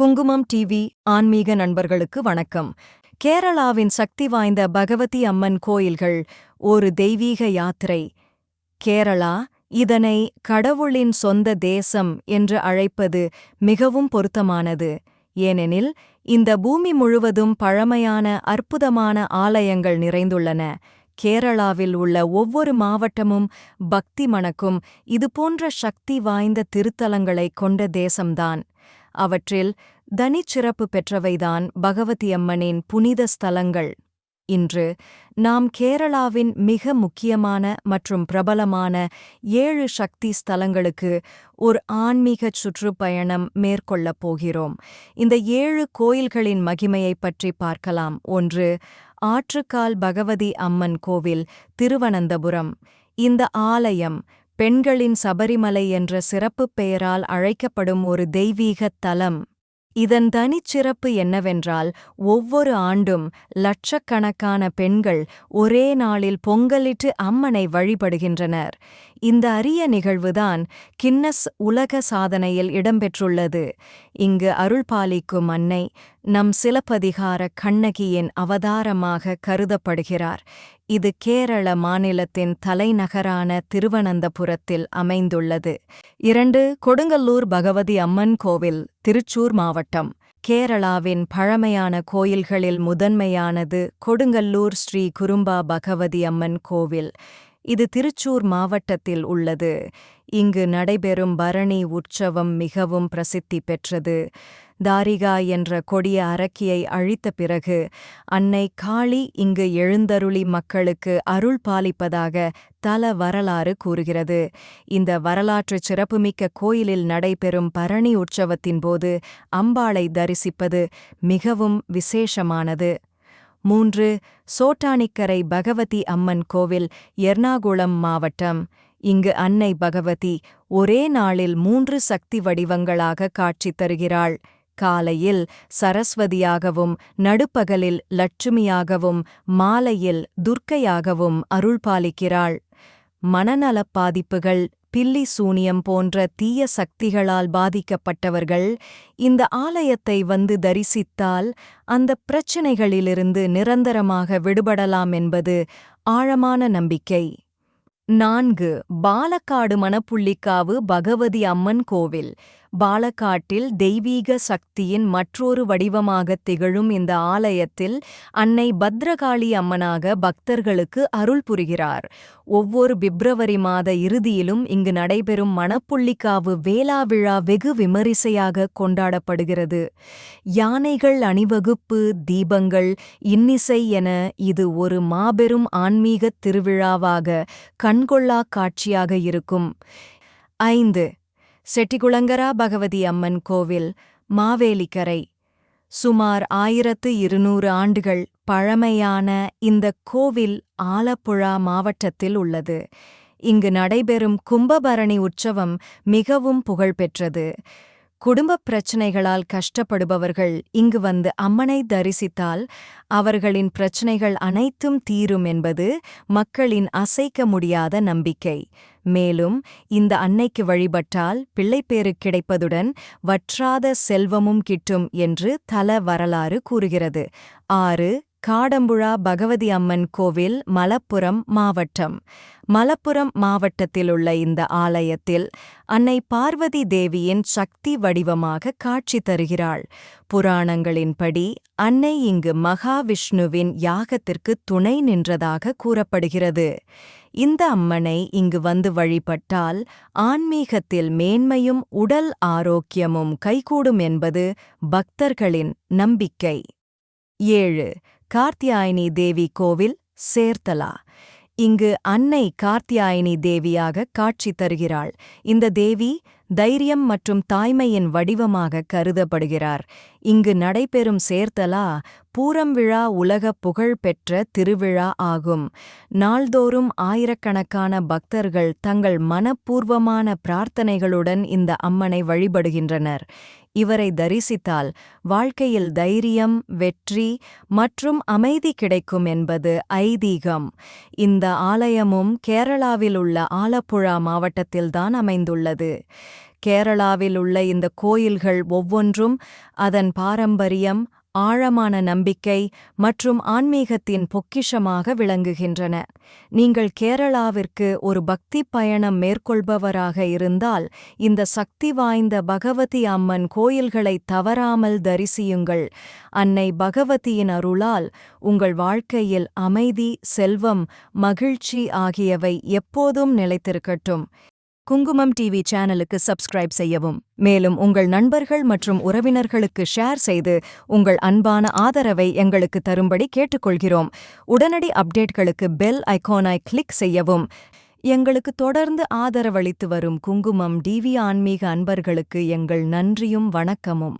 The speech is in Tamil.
குங்குமம் டிவி ஆன்மீக நண்பர்களுக்கு வணக்கம். கேரளாவின் சக்தி வாய்ந்த பகவதி அம்மன் கோயில்கள் ஒரு தெய்வீக யாத்திரை. கேரளா இதனை கடவுளின் சொந்த தேசம் என்று அழைப்பது மிகவும் பொருத்தமானது. ஏனெனில் இந்த பூமி முழுவதும் பழமையான அற்புதமான ஆலயங்கள் நிறைந்துள்ளன. கேரளாவில் உள்ள ஒவ்வொரு மாவட்டமும் பக்தி மணக்கும் இதுபோன்ற சக்தி வாய்ந்த திருத்தலங்களைக் கொண்ட தேசம்தான். அவற்றில் தனிச்சிறப்பு பெற்றவைதான் பகவதி அம்மனின் புனித ஸ்தலங்கள். இன்று நாம் கேரளாவின் மிக முக்கியமான மற்றும் பிரபலமான ஏழு சக்தி ஸ்தலங்களுக்கு ஒரு ஆன்மீகச் சுற்றுப்பயணம் மேற்கொள்ளப் போகிறோம். இந்த ஏழு கோயில்களின் மகிமையைப் பற்றி பார்க்கலாம். ஒன்று ஆற்றுக்கால் பகவதி அம்மன் கோவில் திருவனந்தபுரம். இந்த ஆலயம் பெண்களின் சபரிமலை என்ற சிறப்புப் பெயரால் அழைக்கப்படும் ஒரு தெய்வீகத் தலம். இதன் தனிச்சிறப்பு என்னவென்றால் ஒவ்வொரு ஆண்டும் லட்சக்கணக்கான பெண்கள் ஒரே நாளில் பொங்கலிட்டு அம்மனை வழிபடுகின்றனர். இந்த அரிய நிகழ்வுதான் கின்னஸ் உலக சாதனையில் இடம்பெற்றுள்ளது. இங்கு அருள்பாலிக்கும் அன்னை நம் சிலப்பதிகார கண்ணகியின் அவதாரமாக கருதப்படுகிறார். இது கேரள மாநிலத்தின் தலைநகரான திருவனந்தபுரத்தில் அமைந்துள்ளது. இரண்டு கொடுங்கல்லூர் பகவதி அம்மன் கோவில் திருச்சூர் மாவட்டம். கேரளாவின் பழமையான கோயில்களில் முதன்மையானது கொடுங்கல்லூர் ஸ்ரீ குரும்பா பகவதி அம்மன் கோவில். இது திருச்சூர் மாவட்டத்தில் உள்ளது. இங்கு நடைபெறும் பரணி உற்சவம் மிகவும் பிரசித்தி பெற்றது. தாரிகா என்ற கொடிய அரக்கியை அழித்த பிறகு அன்னை காளி இங்கு எழுந்தருளி மக்களுக்கு அருள் பாலிப்பதாக தல வரலாறு கூறுகிறது. இந்த வரலாற்று சிறப்புமிக்க கோயிலில் நடைபெறும் பரணி உற்சவத்தின் போது அம்பாளை தரிசிப்பது மிகவும் விசேஷமானது. மூன்று சோட்டானிக்கரை பகவதி அம்மன் கோவில் எர்ணாகுளம் மாவட்டம். இங்கு அன்னை பகவதி ஒரே நாளில் மூன்று சக்தி வடிவங்களாக காட்சி தருகிறாள். காலையில் சரஸ்வதியாகவும் நடுப்பகலில் லட்சுமியாகவும் மாலையில் துர்க்கையாகவும் அருள்பாலிக்கிறாள் மனநலப் பாதிப்புகள் பில்லி சூனியம் போன்ற தீய சக்திகளால் பாதிக்கப்பட்டவர்கள் இந்த ஆலயத்தை வந்து தரிசித்தால் அந்த பிரச்சினைகளிலிருந்து நிரந்தரமாக விடுபடலாம் என்பது ஆழமான நம்பிக்கை. நான்கு பாலக்காடு மணப்புள்ளிக்காவு பகவதி அம்மன் கோவில். பாலக்காட்டில் தெய்வீக சக்தியின் மற்றொரு வடிவமாகத் திகழும் இந்த ஆலயத்தில் அன்னை பத்ரகாளி அம்மனாக பக்தர்களுக்கு அருள் புரிகிறார். ஒவ்வொரு பிப்ரவரி மாத இறுதியிலும் இங்கு நடைபெறும் மணப்புள்ளிக்காவு வேளா விழா வெகு விமரிசையாக கொண்டாடப்படுகிறது. யானைகள் அணிவகுப்பு தீபங்கள் இன்னிசை என இது ஒரு மாபெரும் ஆன்மீகத் திருவிழாவாக கண்கொள்ளா காட்சியாக இருக்கும். ஐந்து செட்டிகுளங்கரா பகவதி அம்மன் கோவில் மாவேலிக்கரை. சுமார் ஆயிரத்து இருநூறு ஆண்டுகள் பழமையான இந்த கோவில் ஆலப்புழா மாவட்டத்தில் உள்ளது. இங்கு நடைபெறும் கும்பபரணி உற்சவம் மிகவும் புகழ்பெற்றது. குடும்பப் பிரச்சினைகளால் கஷ்டப்படுபவர்கள் இங்கு வந்து அம்மனை தரிசித்தால் அவர்களின் பிரச்சினைகள் அனைத்தும் தீரும் என்பது மக்களின் அசைக்க முடியாத நம்பிக்கை. மேலும் இந்த அன்னைக்கு வழிபட்டால் பிள்ளைப்பேறு கிடைப்பதுடன் வற்றாத செல்வமும் கிட்டும் என்று தல வரலாறு கூறுகிறது. ஆறு காடம்புழா பகவதி அம்மன் கோவில் மலப்புரம் மாவட்டம். மலப்புரம் மாவட்டத்திலுள்ள இந்த ஆலயத்தில் அன்னை பார்வதி தேவியின் சக்தி வடிவமாக காட்சி தருகிறாள். புராணங்களின்படி அன்னை இங்கு மகாவிஷ்ணுவின் யாகத்திற்கு துணை நின்றதாக கூறப்படுகிறது. இந்த அம்மனை இங்கு வந்து வழிபட்டால் ஆன்மீகத்தில் மேன்மையும் உடல் ஆரோக்கியமும் கைகூடும் என்பது பக்தர்களின் நம்பிக்கை. ஏழு. கார்த்தியாயினி தேவி கோவில் சேர்த்தலா. இங்கு அன்னை கார்த்தியாயினி தேவியாக காட்சி தருகிறாள். இந்த தேவி தைரியம் மற்றும் தாய்மையின் வடிவமாக கருதப்படுகிறார். இங்கு நடைபெறும் சேர்த்தலா பூரம் விழா உலக புகழ் பெற்ற திருவிழா ஆகும். நாள்தோறும் ஆயிரக்கணக்கான பக்தர்கள் தங்கள் மனப்பூர்வமான பிரார்த்தனைகளுடன் இந்த அம்மனை வழிபடுகின்றனர். இவரை தரிசித்தால் வாழ்க்கையில் தைரியம் வெற்றி மற்றும் அமைதி கிடைக்கும் என்பது ஐதீகம். இந்த ஆலயமும் கேரளாவில் உள்ள ஆலப்புழா மாவட்டத்தில்தான் அமைந்துள்ளது. கேரளாவில் உள்ள இந்த கோயில்கள் ஒவ்வொன்றும் அதன் பாரம்பரியம் ஆழமான நம்பிக்கை மற்றும் ஆன்மீகத்தின் பொக்கிஷமாக விளங்குகின்றன. நீங்கள் கேரளாவிற்கு ஒரு பக்தி பயணம் மேற்கொள்பவராக இருந்தால் இந்த சக்தி வாய்ந்த பகவதி அம்மன் கோயில்களை தவறாமல் தரிசியுங்கள். அன்னை பகவதியின் அருளால் உங்கள் வாழ்க்கையில் அமைதி செல்வம் மகிழ்ச்சி ஆகியவை எப்போதும் நிலைத்திருக்கட்டும். குங்குமம் டிவி சேனலுக்கு சப்ஸ்கிரைப் செய்யவும். மேலும் உங்கள் நண்பர்கள் மற்றும் உறவினர்களுக்கு ஷேர் செய்து உங்கள் அன்பான ஆதரவை எங்களுக்கு தரும்படி கேட்டுக்கொள்கிறோம். உடனடி அப்டேட்களுக்கு பெல் ஐகோனாய் கிளிக் செய்யவும். எங்களுக்கு தொடர்ந்து ஆதரவளித்து வரும் குங்குமம் டிவி ஆன்மீக அன்பர்களுக்கு எங்கள் நன்றியும் வணக்கமும்.